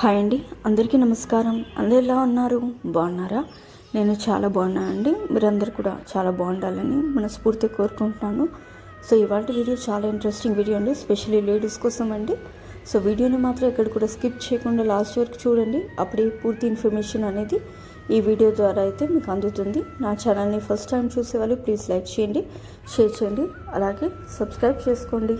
Hi అండి అందరికీ నమస్కారం. అందరు ఎలా ఉన్నారు? బాగున్నారా? నేను చాలా బాగున్నాను అండి. మీరందరూ కూడా చాలా బాగుండాలని మనస్ఫూర్తిగా కోరుకుంటున్నాను. సో ఇవాళ వీడియో చాలా ఇంట్రెస్టింగ్ వీడియో అండి. స్పెషల్లీ లేడీస్ కోసం అండి. సో వీడియోని మాత్రం ఎక్కడ కూడా స్కిప్ చేయకుండా లాస్ట్ వరకు చూడండి. అప్పుడే పూర్తి ఇన్ఫర్మేషన్ అనేది ఈ వీడియో ద్వారా అయితే మీకు అందుతుంది. నా ఛానల్ని ఫస్ట్ టైం చూసేవాళ్ళు ప్లీజ్ లైక్ చేయండి షేర్ చేయండి. అలాగే సబ్స్క్రైబ్ చేసుకోండి.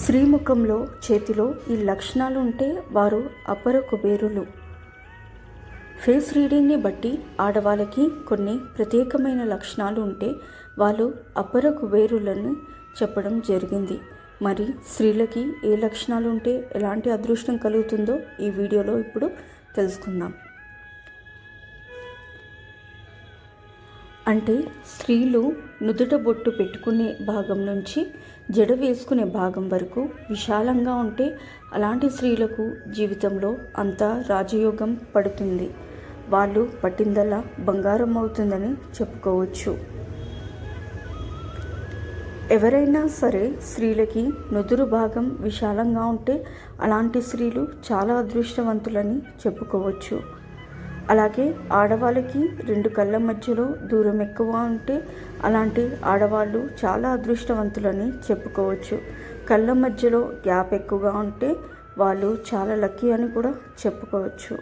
శ్రీముఖంలో చేతిలో ఈ లక్షణాలు ఉంటే వారు అపర కుబేరులు. ఫేస్ రీడింగ్ని బట్టి ఆడవాళ్ళకి కొన్ని ప్రత్యేకమైన లక్షణాలు ఉంటే వాళ్ళు అపర కుబేరులని చెప్పడం జరిగింది. మరి స్త్రీలకి ఏ లక్షణాలు ఉంటే ఎలాంటి అదృష్టం కలుగుతుందో ఈ వీడియోలో ఇప్పుడు తెలుసుకుందాం. అంటే స్త్రీలు నుదుట బొట్టు పెట్టుకునే భాగం నుంచి జడ వేసుకునే భాగం వరకు విశాలంగా ఉంటే అలాంటి స్త్రీలకు జీవితంలో అంతా రాజయోగం పడుతుంది. వాళ్ళు పట్టిందల్లా బంగారం అవుతుందని చెప్పుకోవచ్చు. ఎవరైనా సరే స్త్రీలకి నుదురు భాగం విశాలంగా ఉంటే అలాంటి స్త్రీలు చాలా అదృష్టవంతులని చెప్పుకోవచ్చు. అలాగే ఆడవాళ్ళకి రెండు కళ్ళ మధ్యలో దూరం ఎక్కువ ఉంటే అలాంటి ఆడవాళ్ళు చాలా అదృష్టవంతులని చెప్పుకోవచ్చు. కళ్ళ మధ్యలో గ్యాప్ ఎక్కువగా ఉంటే వాళ్ళు చాలా లక్కీ అని కూడా చెప్పుకోవచ్చు.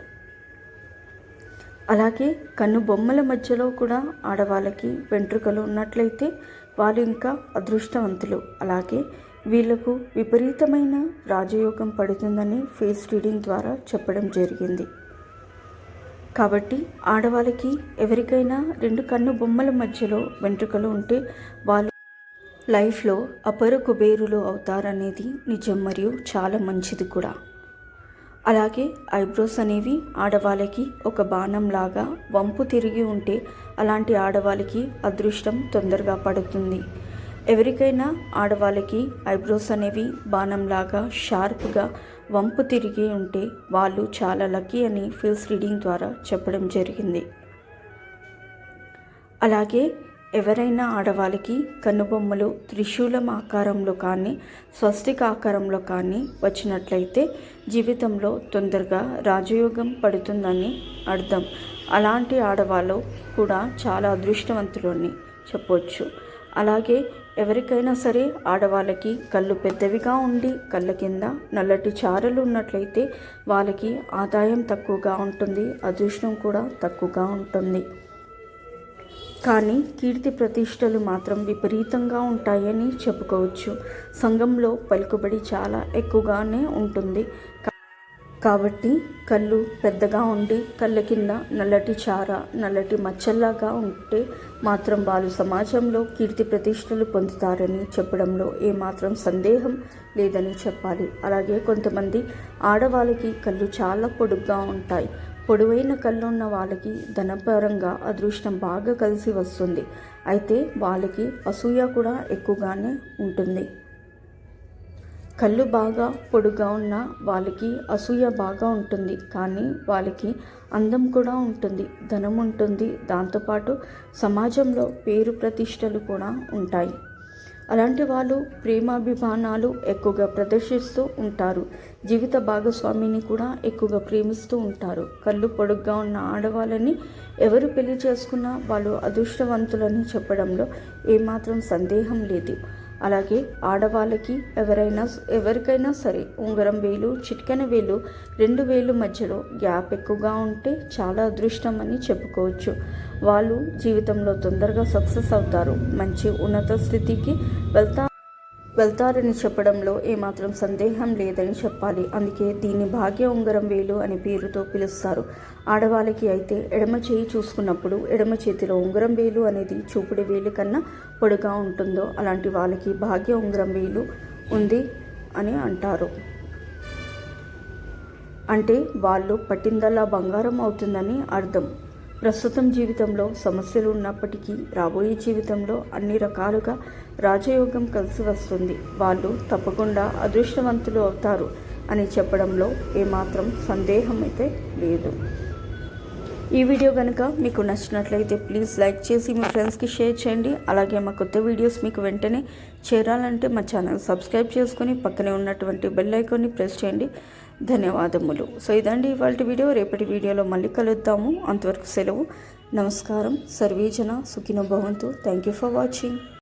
అలాగే కన్ను బొమ్మల మధ్యలో కూడా ఆడవాళ్ళకి వెంట్రుకలు ఉన్నట్లయితే వాళ్ళు ఇంకా అదృష్టవంతులు. అలాగే వీళ్ళకు విపరీతమైన రాజయోగం పడుతుందని ఫేస్ రీడింగ్ ద్వారా చెప్పడం జరిగింది. కాబట్టి ఆడవాళ్ళకి ఎవరికైనా రెండు కన్ను బొమ్మల మధ్యలో వెంట్రుకలు ఉంటే వాళ్ళు లైఫ్లో అపర కుబేరులు అవుతారనేది నిజం మరియు చాలా మంచిది కూడా. అలాగే ఐబ్రోస్ అనేవి ఆడవాళ్ళకి ఒక బాణంలాగా వంపు తిరిగి ఉంటే అలాంటి ఆడవాళ్ళకి అదృష్టం తొందరగా పడుతుంది. ఎవరికైనా ఆడవాళ్ళకి ఐబ్రోస్ అనేవి బాణంలాగా షార్ప్గా వంపు తిరిగి ఉంటే వాళ్ళు చాలా లక్కీ అని ఫీల్స్ రీడింగ్ ద్వారా చెప్పడం జరిగింది. అలాగే ఎవరైనా ఆడవాళ్ళకి కనుబొమ్మలు త్రిశూలం ఆకారంలో కానీ స్వస్తిక ఆకారంలో కానీ వచ్చినట్లయితే జీవితంలో తొందరగా రాజయోగం పడుతుందని అర్థం. అలాంటి ఆడవాళ్ళు కూడా చాలా అదృష్టవంతులు అని చెప్పొచ్చు. అలాగే ఎవరికైనా సరే ఆడవాళ్ళకి కళ్ళు పెద్దవిగా ఉండి కళ్ళ కింద నల్లటి చారలు ఉన్నట్లయితే వాళ్ళకి ఆదాయం తక్కువగా ఉంటుంది అదృష్టం కూడా తక్కువగా ఉంటుంది. కానీ కీర్తి ప్రతిష్టలు మాత్రం విపరీతంగా ఉంటాయని చెప్పుకోవచ్చు. సంఘంలో పలుకుబడి చాలా ఎక్కువగానే ఉంటుంది. కాబట్టి కళ్ళు పెద్దగా ఉండి కళ్ళ కింద నల్లటి చార నల్లటి మచ్చల్లాగా ఉంటే మాత్రం వాళ్ళు సమాజంలో కీర్తి ప్రతిష్టలు పొందుతారని చెప్పడంలో ఏమాత్రం సందేహం లేదని చెప్పాలి. అలాగే కొంతమంది ఆడవాళ్ళకి కళ్ళు చాలా పొడుగ్గా ఉంటాయి. పొడవైన కళ్ళు ఉన్న వాళ్ళకి ధనపరంగా అదృష్టం బాగా కలిసి వస్తుంది. అయితే వాళ్ళకి అసూయ కూడా ఎక్కువగానే ఉంటుంది. కళ్ళు బాగా పొడుగా ఉన్న వాళ్ళకి అసూయ బాగా ఉంటుంది. కానీ వాళ్ళకి అందం కూడా ఉంటుంది. ధనం ఉంటుంది. దాంతోపాటు సమాజంలో పేరు ప్రతిష్టలు కూడా ఉంటాయి. అలాంటి వాళ్ళు ప్రేమాభిమానాలు ఎక్కువగా ప్రదర్శిస్తూ ఉంటారు. జీవిత భాగస్వామిని కూడా ఎక్కువగా ప్రేమిస్తూ ఉంటారు. కళ్ళు పొడుగ్గా ఉన్న ఆడవాళ్ళని ఎవరు పెళ్ళి చేసుకున్నా వాళ్ళు అదృష్టవంతులని చెప్పడంలో ఏమాత్రం సందేహం లేదు. అలాగే ఆడవాళ్ళకి ఎవరైనా ఎవరికైనా సరే ఉంగరం వేలు చిటికెన వేలు రెండు వేలు మధ్యలో గ్యాప్ ఎక్కువగా ఉంటే చాలా అదృష్టం అని చెప్పుకోవచ్చు. వాళ్ళు జీవితంలో తొందరగా సక్సెస్ అవుతారు. మంచి ఉన్నత స్థితికి వెళ్తా వెళ్తారని చెప్పడంలో ఏమాత్రం సందేహం లేదని చెప్పాలి. అందుకే దీన్ని భాగ్య ఉంగరం వేలు అనే పేరుతో పిలుస్తారు. ఆడవాళ్ళకి అయితే ఎడమ చేయి చూసుకున్నప్పుడు ఎడమ చేతిలో ఉంగరం వేలు అనేది చూపుడు వేలు కన్నా పొడిగా ఉంటుందో అలాంటి వాళ్ళకి భాగ్య ఉంగరం వేలు ఉంది అని అంటారు. అంటే వాళ్ళు పట్టిందల్లా బంగారం అవుతుందని అర్థం. ప్రస్తుతం జీవితంలో సమస్యలు ఉన్నప్పటికీ రాబోయే జీవితంలో అన్ని రకాలుగా రాజయోగం కలిసి వస్తుంది. వాళ్ళు తప్పకుండా అదృష్టవంతులు అవుతారు అని చెప్పడంలో ఏమాత్రం సందేహం అయితే లేదు. ఈ వీడియో కనుక మీకు నచ్చినట్లయితే ప్లీజ్ లైక్ చేసి మీ ఫ్రెండ్స్కి షేర్ చేయండి. అలాగే మా కొత్త వీడియోస్ మీకు వెంటనే చేరాలంటే మా ఛానల్ సబ్స్క్రైబ్ చేసుకొని పక్కనే ఉన్నటువంటి బెల్ ఐకాన్ని ప్రెస్ చేయండి. ధన్యవాదములు. సో ఇదండి ఇవాళ వీడియో. రేపటి వీడియోలో మళ్ళీ కలుద్దాము. అంతవరకు సెలవు. నమస్కారం. సర్వేజన సుఖినో భవంతు. Thank you for watching